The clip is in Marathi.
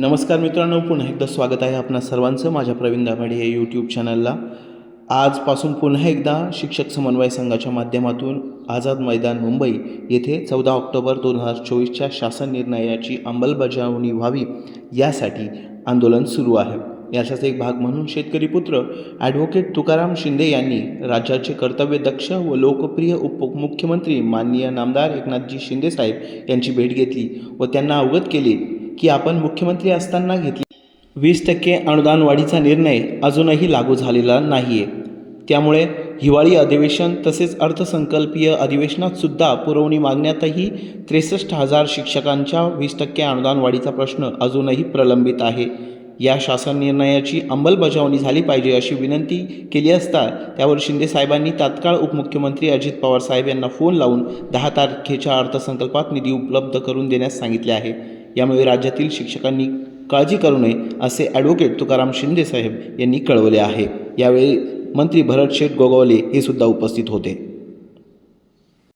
नमस्कार मित्रांनो पुन्हा एकदा स्वागत आहे आपणा सर्वांचं माझ्या प्रवीण दाभाडे या यूट्यूब चॅनलला आजपासून पुन्हा एकदा शिक्षक समन्वय संघाच्या माध्यमातून आझाद मैदान मुंबई येथे चौदा ऑक्टोबर दोन हजार चोवीसच्या शासन निर्णयाची अंमलबजावणी व्हावी यासाठी आंदोलन सुरू आहे. याचाच एक भाग म्हणून शेतकरी पुत्र ॲडव्होकेट तुकाराम शिंदे यांनी राज्याचे कर्तव्यदक्ष व लोकप्रिय उपमुख्यमंत्री माननीय नामदार एकनाथजी शिंदेसाहेब यांची भेट घेतली व त्यांना अवगत केले की आपण मुख्यमंत्री असताना घेतली. वीस टक्के अनुदान वाढीचा निर्णय अजूनही लागू झालेला नाही आहे त्यामुळे हिवाळी अधिवेशन तसेच अर्थसंकल्पीय अधिवेशनातसुद्धा पुरवणी मागण्यातही त्रेसष्ट हजार शिक्षकांच्या वीस टक्के अनुदान वाढीचा प्रश्न अजूनही प्रलंबित आहे. या शासन निर्णयाची अंमलबजावणी झाली पाहिजे अशी विनंती केली असता त्यावर शिंदे साहेबांनी तात्काळ उपमुख्यमंत्री अजित पवार साहेब यांना फोन लावून दहा तारखेच्या अर्थसंकल्पात निधी उपलब्ध करून देण्यास सांगितले आहे. यामुळे राज्यातील शिक्षकांनी काळजी करू नये असे ॲडव्होकेट तुकाराम शिंदे साहेब यांनी कळवले आहे. यावेळी मंत्री भरत शेठ गोगावले हे सुद्धा उपस्थित होते.